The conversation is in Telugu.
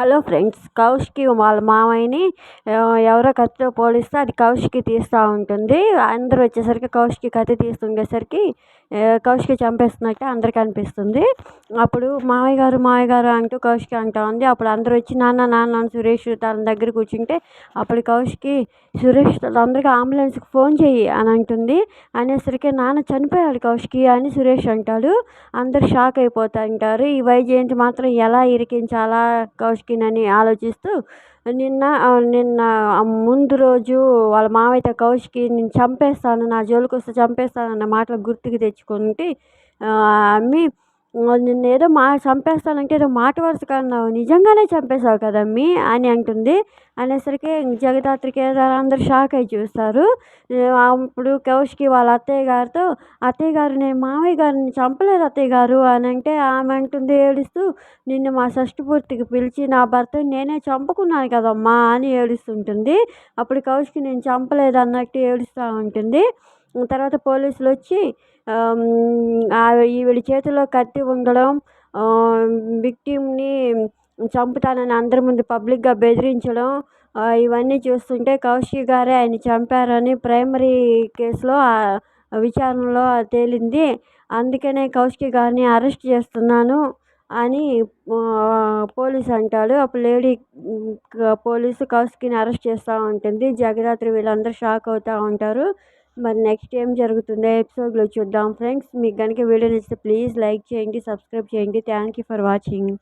హలో ఫ్రెండ్స్ కౌశికి వాళ్ళ మామయ్యని ఎవరో కత్తితో పోలిస్తే అది కౌశికి తీస్తూ ఉంటుంది. అందరూ వచ్చేసరికి కౌశికి కత్తి తీస్తుండేసరికి కౌశికి చంపేస్తున్నట్టు అందరికీ అనిపిస్తుంది. అప్పుడు మామయ్య గారు మామయ్య గారు అంటూ కౌశికి అంటూ ఉంది. అప్పుడు అందరూ వచ్చి నాన్న నాన్న సురేష్ తన దగ్గర కూర్చుంటే అప్పుడు కౌశికి సురేష్ తొందరగా అంబులెన్స్కి ఫోన్ చెయ్యి అని అంటుంది. అనేసరికి నాన్న చనిపోయాడు కౌశికి అని సురేష్ అంటాడు. అందరూ షాక్ అయిపోతూ ఉంటారు. ఈ వైజయంతి మాత్రం ఎలా ఇరికించాలా కౌశికినని ఆలోచిస్తూ నిన్న నిన్న ముందు రోజు వాళ్ళ మామయ్యతో కౌశికి నేను చంపేస్తాను నా జోలికి వస్తే చంపేస్తాను అన్న మాటలు గుర్తుకు తెచ్చుకుంటే అమ్మి నిన్ను ఏదో మా చంపేస్తానంటే ఏదో మాట వరుసగా అన్నావు. నిజంగానే చంపేశావు కదమ్మీ అని అంటుంది. అనేసరికి జగదాత్రి కేదార్ అందరూ షాక్ అయి చూస్తారు. అప్పుడు కౌశికి వాళ్ళ అత్తయ్య గారితో అత్తయ్య గారు నేను మామయ్య గారిని చంపలేదు అత్తయ్య గారు అని అంటే ఆమె అంటుంది ఏడుస్తూ నిన్ను మా షష్ఠపూర్తికి పిలిచి నా భర్త నేనే చంపుకున్నాను కదమ్మా అని ఏడుస్తుంటుంది. అప్పుడు కౌశికి నేను చంపలేదు అన్నట్టు ఏడుస్తూ ఉంటుంది. తర్వాత పోలీసులు వచ్చి ఈవిడ చేతిలో కత్తి ఉండడం విక్టిమ్ని చంపుతానని అందరి ముందు పబ్లిక్గా బెదిరించడం ఇవన్నీ చూస్తుంటే కౌశిక్ గారే ఆయన చంపారని ప్రైమరీ కేసులో విచారణలో తేలింది. అందుకనే కౌశిక్ గారిని అరెస్ట్ చేస్తున్నాను అని పోలీస్ అంటాడు. అప్పుడు లేడీ పోలీసు కౌశిక్ని అరెస్ట్ చేస్తూ ఉంటుంది. జగదాత్రి వీళ్ళందరూ షాక్ అవుతూ ఉంటారు. మరి నెక్స్ట్ ఏం జరుగుతుందో ఎపిసోడ్లో చూద్దాం ఫ్రెండ్స్ మీకు కనుక వీడియో నచ్చితే ప్లీజ్ లైక్ చేయండి సబ్స్క్రైబ్ చేయండి. Thank you for watching